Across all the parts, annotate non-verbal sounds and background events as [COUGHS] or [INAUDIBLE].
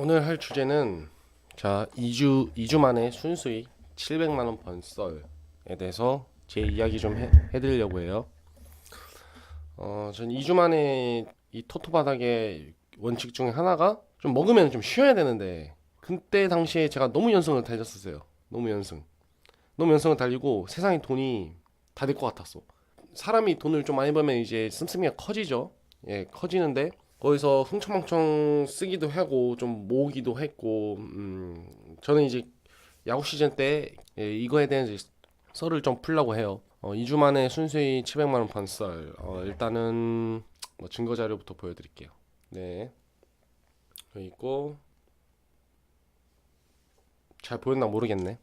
오늘 할 주제는 자 2주 2주 만에 순수익 700만 원 번썰에 대해서 제 이야기 좀 해, 해드리려고 해요. 어, 전 2주 만에 이 토토 바닥의 원칙 중에 하나가 좀 먹으면 좀 쉬어야 되는데 그때 당시에 제가 너무 연승을 달렸었어요. 너무 연승. 너무 연승을 달리고 세상에 돈이 다 될 것 같았어. 사람이 돈을 좀 많이 벌면 이제 씀씀이가 커지죠. 예, 커지는데 거기서 흥청망청 쓰기도 하고 좀 모으기도 했고 음, 저는 이제 야구 시즌 때 예, 이거에 대한 이제 썰을 좀 풀려고 해요. 어, 2주 만에 순수히 700만 원 반썰. 어, 일단은 뭐 증거 자료부터 보여드릴게요. 네, 여기 있고 잘 보였나 모르겠네.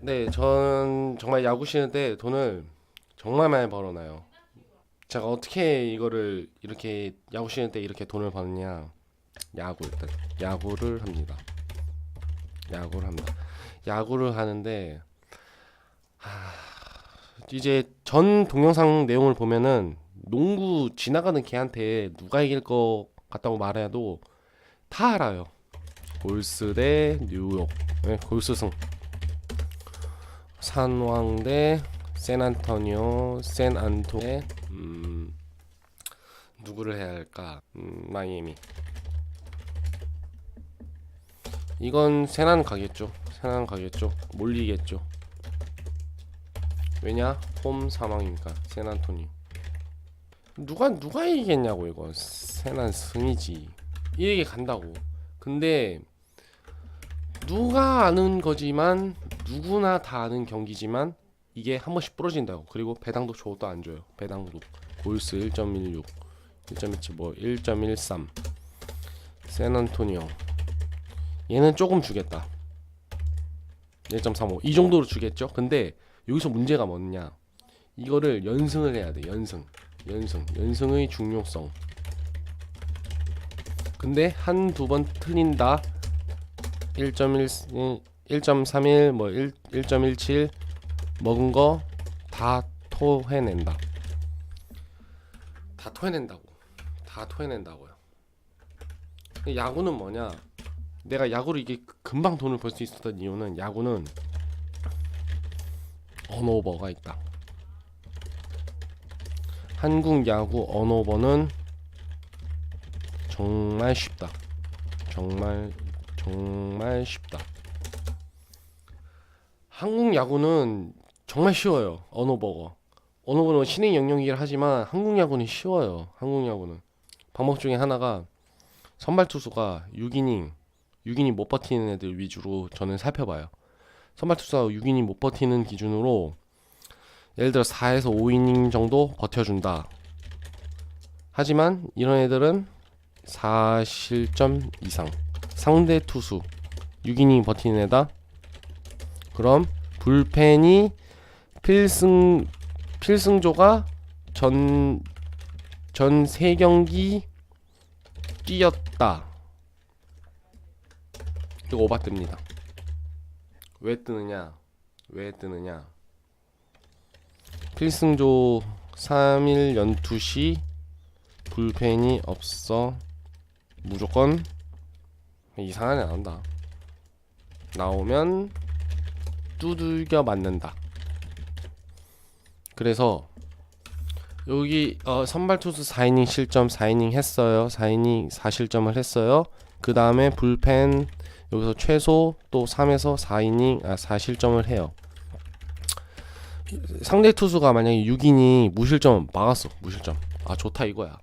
네, 전 정말 야구 시즌 때 돈을 정말 많이 벌어놔요. 제가 어떻게 이거를 이렇게 야구 시즌 때 이렇게 돈을 버느냐? 야구 일단 야구를 합니다. 야구를 합니다. 야구를 하는데 하, 이제 전 동영상 내용을 보면은 농구 지나가는 개한테 누가 이길 것 같다고 말해도 다 알아요. 골스 대 뉴욕. 네, 골스 승. 산왕 대 샌안토니오, 샌안토 음, 누구를 해야 할까? 음, 마이애미. 이건 세난 가겠죠. 세난 가겠죠. 몰리겠죠. 왜냐? 홈 사망이니까 샌안토니. 누가 누가 이기겠냐고 이거. 세난 승이지. 이게 간다고. 근데 누가 아는 거지만 누구나 다 아는 경기지만 이게 한 번씩 부러진다고. 그리고 배당도 저것도 안 줘요. 배당도 골스 1.16, 1.17, 뭐 1.13. 샌안토니오. 얘는 조금 주겠다. 1.35. 이 정도로 주겠죠? 근데 여기서 문제가 뭐냐? 이거를 연승을 해야 돼. 연승. 연승. 연승의 중요성. 근데 한 두 번 틀린다. 1.1 1.31 뭐 1, 1.17 먹은 거 다 토해낸다. 다 토해낸다고. 다 토해낸다고요. 야구는 뭐냐? 내가 야구를 이게 금방 돈을 벌 수 있었던 이유는 야구는 언오버가 있다. 한국 야구 언오버는 정말 쉽다. 정말 정말 쉽다. 한국 야구는 정말 쉬워요. 언어버거. 언어버는 신의 영역이긴 하지만 한국 야구는 쉬워요. 한국 야구는 방법 중에 하나가 선발 투수가 6이닝 6이닝 못 버티는 애들 위주로 저는 살펴봐요. 선발 투수가 6이닝 못 버티는 기준으로 예를 들어 4에서 5이닝 정도 버텨준다. 하지만 이런 애들은 4실점 이상 상대 투수 6이닝 버티는 애다. 그럼 불펜이 필승 필승조가 전 전 세 경기 뛰었다. 이거 오바 뜹니다. 왜 뜨느냐? 왜 뜨느냐? 필승조 3일 연투 시 불펜이 없어 무조건 이상한 애 나온다. 나오면 두들겨 맞는다. 그래서 여기 어, 선발 투수 4이닝 실점 4이닝 했어요. 4이닝 4실점을 했어요. 그 다음에 불펜 여기서 최소 또 3에서 4이닝 아 4실점을 해요. 상대 투수가 만약에 6이닝 무실점 막았어. 무실점. 아 좋다 이거야.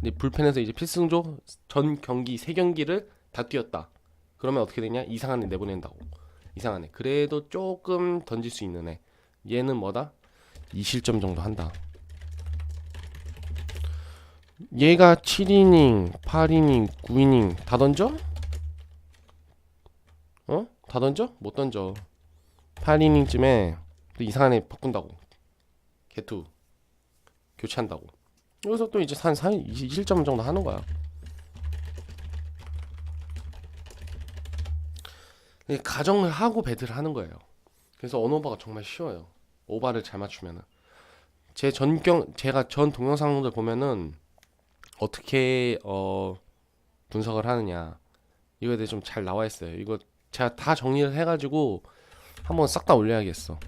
근데 불펜에서 이제 필승조 전 경기 세 경기를 다 뛰었다. 그러면 어떻게 되냐? 이상한 애 내보낸다고. 이상한 애. 그래도 조금 던질 수 있는 애. 얘는 뭐다? 2실점 정도 한다. 얘가 7이닝, 8이닝, 9이닝 다 던져? 어? 다 던져? 못 던져. 8이닝쯤에 또 이상한 애 바꾼다고. 개투. 교체한다고. 여기서 또 이제 한 4, 20점 정도 하는 거야. 네, 가정을 하고 배드를 하는 거예요. 그래서 언어바가 정말 쉬워요. 오바를 잘 맞추면은 제 전경 제가 전 동영상들 보면은 어떻게 어 분석을 하느냐 이거에 대해 좀 잘 나와 있어요. 이거 제가 다 정리를 해가지고 한번 싹 다 올려야겠어.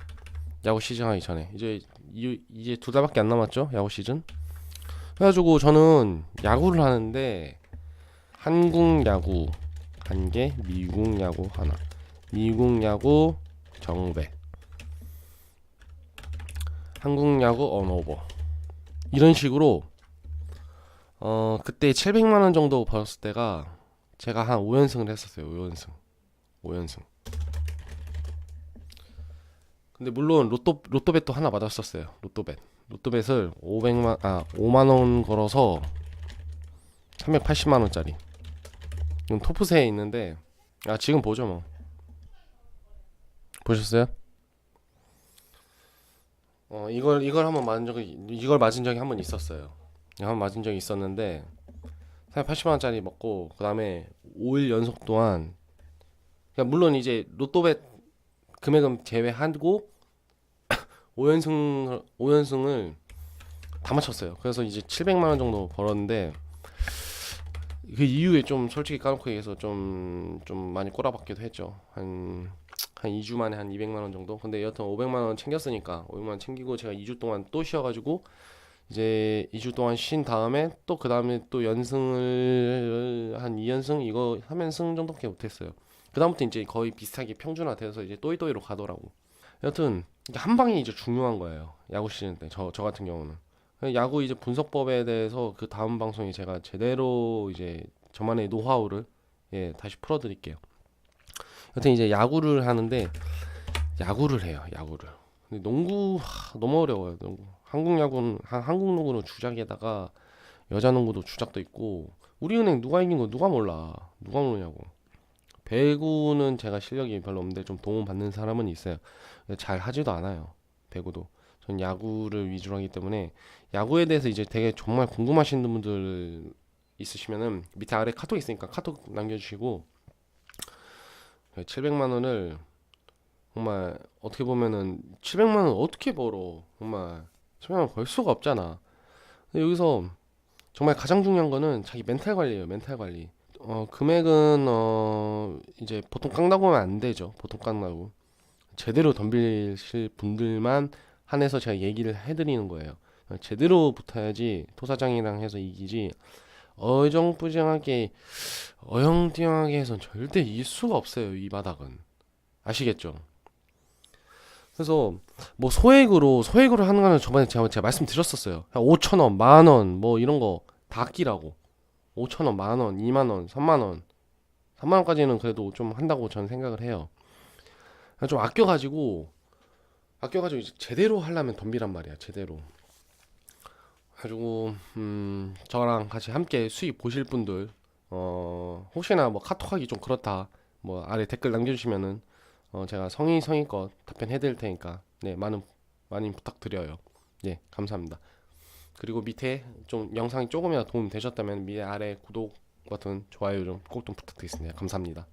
야구 시즌 하기 전에 이제 이, 이제 두 달밖에 안 남았죠 야구 시즌. 그래가지고 저는 야구를 하는데 한국 야구 한 개, 미국 야구 하나, 미국 야구 정배, 한국 야구 언오버 이런 식으로 어 그때 700만 원 정도 벌었을 때가 제가 한 5연승을 했었어요. 5연승. 5연승. 근데 물론 로또 로또벳도 하나 맞았었어요. 로또벳. 로또벳을 500만 아 5만 원 걸어서 380만 원짜리. 지금 토프세에 있는데 아 지금 보죠 뭐. 보셨어요? 어 이걸 이걸 한번 맞은 적이 이걸 맞은 적이 한 번 있었어요. 한 번 맞은 적이 있었는데 380만 원짜리 먹고 그다음에 5일 연속 동안 그러니까 물론 이제 로또벳 금액은 제외하고 [COUGHS] 5연승 5연승을 다 맞췄어요. 그래서 이제 700만 원 정도 벌었는데 그 이후에 좀 솔직히 까놓고 얘기해서 좀 좀 많이 꼬라박기도 했죠. 한 한 2주 만에 한 200만 원 정도. 근데 여튼 500만 원 챙겼으니까 500만 원 챙기고 제가 2주 동안 또 쉬어 가지고 이제 2주 동안 쉰 다음에 또 그 다음에 또 연승을 한 2연승 이거 3연승 정도밖에 못 했어요. 그 다음부터 이제 거의 비슷하게 평준화 돼서 이제 또이또이로 가더라고. 여튼 한 방이 이제 중요한 거예요. 야구 시즌 때 저 저 같은 경우는 야구 이제 분석법에 대해서 그 다음 방송에 제가 제대로 이제 저만의 노하우를 예 다시 풀어드릴게요. 여튼 이제 야구를 하는데 야구를 해요. 야구를. 근데 농구 하, 너무 어려워요. 농구. 한국 야구는 한- 한국 농구는 주작에다가 여자 농구도 주작도 있고 우리은행 누가 이긴 거 누가 몰라. 누가 모르냐고. 배구는 제가 실력이 별로 없는데 좀 도움 받는 사람은 있어요. 잘 하지도 않아요. 배구도. 전 야구를 위주로 하기 때문에 야구에 대해서 이제 되게 정말 궁금하신 분들 있으시면은 밑에 아래 카톡 있으니까 카톡 남겨주시고 700만 원을 정말 어떻게 보면은 700만 원 어떻게 벌어? 정말 700만 원 벌 수가 없잖아. 여기서 정말 가장 중요한 거는 자기 멘탈 관리예요 멘탈 관리. 어 금액은 어 이제 보통 깡다고 하면 안 되죠. 보통 깡다고. 제대로 덤비실 분들만 한해서 제가 얘기를 해드리는 거예요. 제대로 붙어야지 토사장이랑 해서 이기지 어정부정하게 어영부영하게 해선 절대 이길 수가 없어요 이 바닥은. 아시겠죠? 그래서 뭐 소액으로 소액으로 하는 거는 저번에 제가, 제가 말씀드렸었어요. 5천 원, 만원 뭐 이런 거다 아끼라고. 5천 원, 만 원, 2만 원, 3만 원. 3만 원까지는 그래도 좀 한다고 저는 생각을 해요. 좀 아껴가지고 아껴가지고 제대로 하려면 덤비란 말이야 제대로 가지고 음 저랑 같이 함께 수익 보실 분들 어 혹시나 뭐 카톡하기 좀 그렇다 뭐 아래 댓글 남겨주시면은 어 제가 성의 성의껏 답변해 드릴 테니까 네 많은 많이 부탁드려요. 예 감사합니다. 그리고 밑에 좀 영상이 조금이라도 도움 되셨다면 밑에 아래 구독 버튼 좋아요 좀 꼭 좀 부탁드리겠습니다. 감사합니다